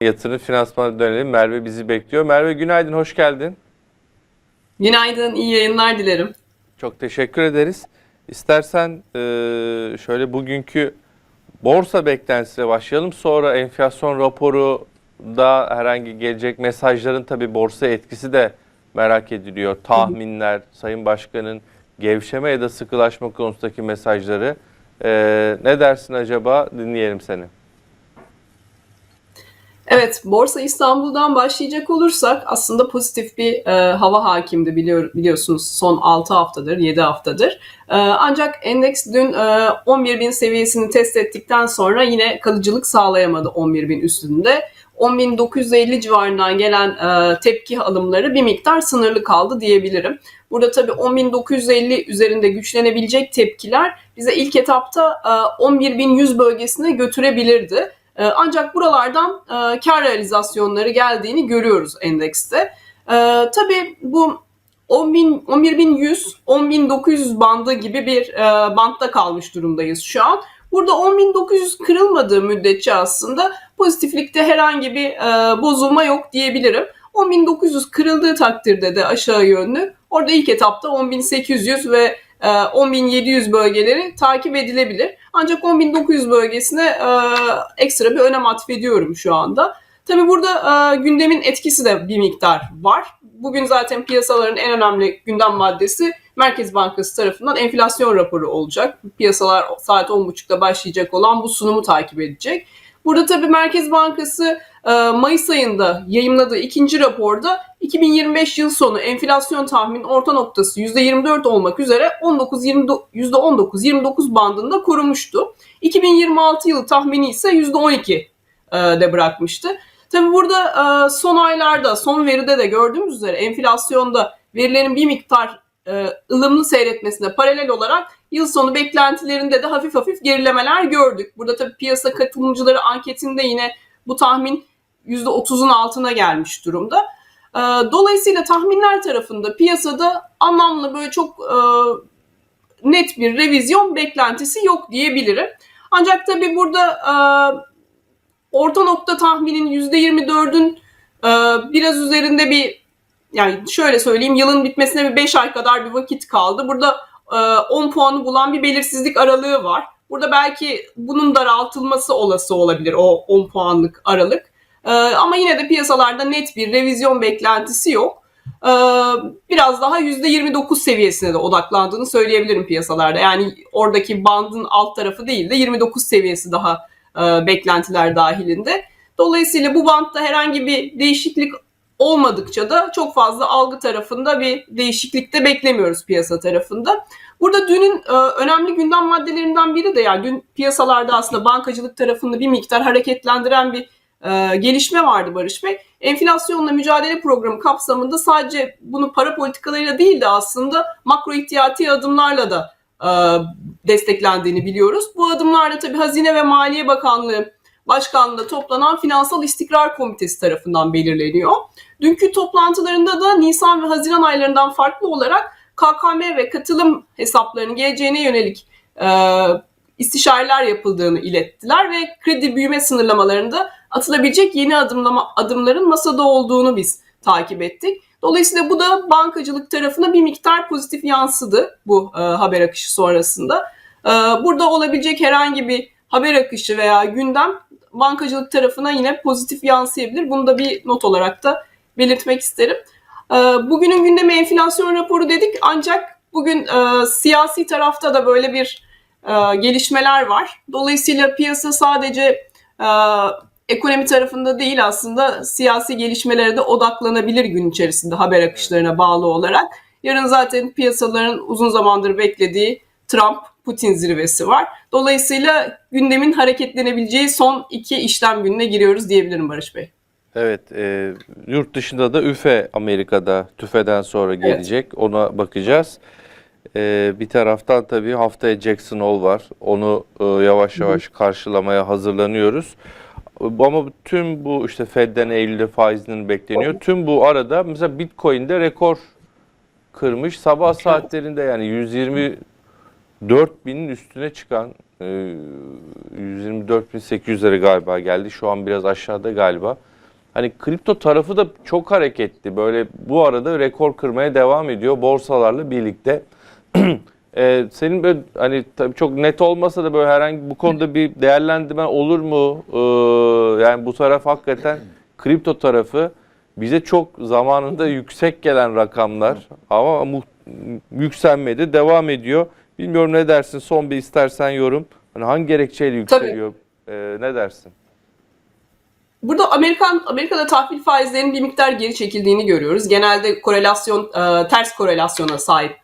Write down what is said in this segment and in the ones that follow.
Yatırım finansman dönelim. Merve bizi bekliyor. Merve günaydın, hoş geldin. Günaydın, iyi yayınlar dilerim. Çok teşekkür ederiz. İstersen e, şöyle bugünkü borsa beklentisiyle başlayalım. Sonra enflasyon raporu da herhangi gelecek mesajların tabii borsa etkisi de merak ediliyor. Tahminler, Sayın Başkan'ın gevşeme ya da sıkılaşma konusundaki mesajları. E, ne dersin acaba? Dinleyelim seni. Evet, Borsa İstanbul'dan başlayacak olursak aslında pozitif bir e, hava hakimdi biliyor, biliyorsunuz son 6 haftadır, 7 haftadır. E, ancak endeks dün e, 11.000 seviyesini test ettikten sonra yine kalıcılık sağlayamadı 11.000 üstünde. 10.950 civarından gelen e, tepki alımları bir miktar sınırlı kaldı diyebilirim. Burada tabii 10.950 üzerinde güçlenebilecek tepkiler bize ilk etapta e, 11.100 bölgesine götürebilirdi. E, Ancak buralardan e, kar realizasyonları geldiğini görüyoruz endekste. E, tabii bu 10.000 11.100, 10.900 bandı gibi bir e, bantta kalmış durumdayız şu an. Burada 10.900 kırılmadığı müddetçe aslında pozitiflikte herhangi bir e, bozulma yok diyebilirim. 10.900 kırıldığı takdirde de aşağı yönlü orada ilk etapta 10.800 ve 10.700 bölgeleri takip edilebilir. Ancak 10.900 bölgesine e, ekstra bir önem atfediyorum şu anda. Tabii burada e, gündemin etkisi de bir miktar var. Bugün zaten piyasaların en önemli gündem maddesi Merkez Bankası tarafından enflasyon raporu olacak. Piyasalar saat 10.30'da başlayacak olan bu sunumu takip edecek. Burada tabii Merkez Bankası e, Mayıs ayında yayımladığı ikinci raporda 2025 yıl sonu enflasyon tahmin orta noktası %24 olmak üzere 19 %19-29 bandında korumuştu. 2026 yılı tahmini ise %12 e, de bırakmıştı. Tabii burada e, son aylarda, son veride de gördüğümüz üzere enflasyonda verilerin bir miktar e, ılımlı seyretmesine paralel olarak yıl sonu beklentilerinde de hafif hafif gerilemeler gördük. Burada tabii piyasa katılımcıları anketinde yine bu tahmin %30'un altına gelmiş durumda. E, Dolayısıyla tahminler tarafında piyasada anlamlı böyle çok e, net bir revizyon beklentisi yok diyebilirim. Ancak tabii burada e, orta nokta tahminin %24'ün e, biraz üzerinde bir yani şöyle söyleyeyim yılın bitmesine bir 5 ay kadar bir vakit kaldı. Burada e, 10 puanı bulan bir belirsizlik aralığı var. Burada belki bunun daraltılması olası olabilir o 10 puanlık aralık. E, ama yine de piyasalarda net bir revizyon beklentisi yok. E, biraz daha %29 seviyesine de odaklandığını söyleyebilirim piyasalarda. Yani oradaki bandın alt tarafı değil de 29 seviyesi daha e, beklentiler dahilinde. Dolayısıyla bu bantta herhangi bir değişiklik olmadıkça da çok fazla algı tarafında bir değişiklik de beklemiyoruz piyasa tarafında. Burada dünün e, önemli gündem maddelerinden biri de yani dün piyasalarda aslında bankacılık tarafında bir miktar hareketlendiren bir e, gelişme vardı Barış Bey. Enflasyonla mücadele programı kapsamında sadece bunu para politikalarıyla değil de aslında makro ihtiyati adımlarla da e, desteklendiğini biliyoruz. Bu adımlarda tabii Hazine ve Maliye Bakanlığı Başkanlığı'nda toplanan Finansal İstikrar Komitesi tarafından belirleniyor. Dünkü toplantılarında da Nisan ve Haziran aylarından farklı olarak KKM ve katılım hesaplarının geleceğine yönelik e, istişareler yapıldığını ilettiler ve kredi büyüme sınırlamalarında atılabilecek yeni adımlama, adımların masada olduğunu biz takip ettik. Dolayısıyla bu da bankacılık tarafına bir miktar pozitif yansıdı bu e, haber akışı sonrasında. E, burada olabilecek herhangi bir haber akışı veya gündem bankacılık tarafına yine pozitif yansıyabilir. Bunu da bir not olarak da belirtmek isterim. E, bugünün gündemi enflasyon raporu dedik ancak bugün e, siyasi tarafta da böyle bir e, gelişmeler var. Dolayısıyla piyasa sadece e, ekonomi tarafında değil aslında siyasi gelişmelere de odaklanabilir gün içerisinde haber akışlarına bağlı olarak. Yarın zaten piyasaların uzun zamandır beklediği Trump Putin zirvesi var. Dolayısıyla gündemin hareketlenebileceği son iki işlem gününe giriyoruz diyebilirim Barış Bey. Evet, e, yurt dışında da üfe Amerika'da tüfeden sonra gelecek. Ona bakacağız. E, bir taraftan tabii haftaya Jackson Hole var. Onu e, yavaş yavaş karşılamaya hazırlanıyoruz. Ama tüm bu işte Fed'den Eylül'de faizinin bekleniyor. Tüm bu arada mesela Bitcoin'de rekor kırmış. Sabah saatlerinde yani 120 4000'in üstüne çıkan e, 124.800'lere galiba geldi. Şu an biraz aşağıda galiba. Hani kripto tarafı da çok hareketli. Böyle bu arada rekor kırmaya devam ediyor borsalarla birlikte. Ee, senin böyle hani tabii çok net olmasa da böyle herhangi bu konuda bir değerlendirmen olur mu? Ee, yani bu taraf hakikaten kripto tarafı bize çok zamanında yüksek gelen rakamlar ama mu- yükselmeye de devam ediyor. Bilmiyorum ne dersin? Son bir istersen yorum. Hani hangi gerekçeyle yükseliyor? Ee, ne dersin? Burada Amerikan Amerika'da tahvil faizlerinin bir miktar geri çekildiğini görüyoruz. Genelde korelasyon e, ters korelasyona sahip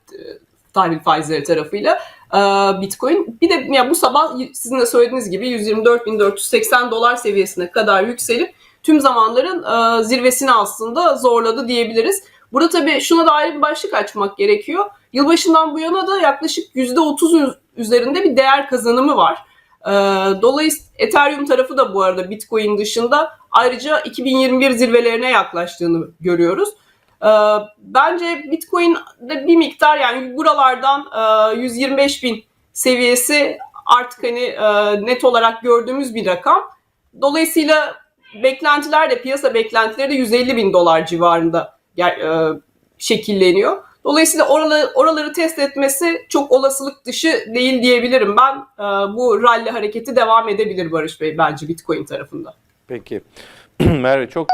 tahvil faizleri tarafıyla e, Bitcoin. Bir de ya bu sabah sizin de söylediğiniz gibi 124.480 dolar seviyesine kadar yükselip tüm zamanların e, zirvesini aslında zorladı diyebiliriz. Burada tabii şuna da ayrı bir başlık açmak gerekiyor. Yılbaşından bu yana da yaklaşık %30 üzerinde bir değer kazanımı var. Dolayısıyla Ethereum tarafı da bu arada Bitcoin dışında ayrıca 2021 zirvelerine yaklaştığını görüyoruz. Ee, Bence Bitcoin'de bir miktar yani buralardan e, 125 bin seviyesi artık hani e, net olarak gördüğümüz bir rakam. Dolayısıyla beklentiler de piyasa beklentileri de 150 bin dolar civarında e, şekilleniyor. Dolayısıyla oraları, oraları test etmesi çok olasılık dışı değil diyebilirim ben. Bu rally hareketi devam edebilir Barış Bey bence Bitcoin tarafında. Peki. Merve çok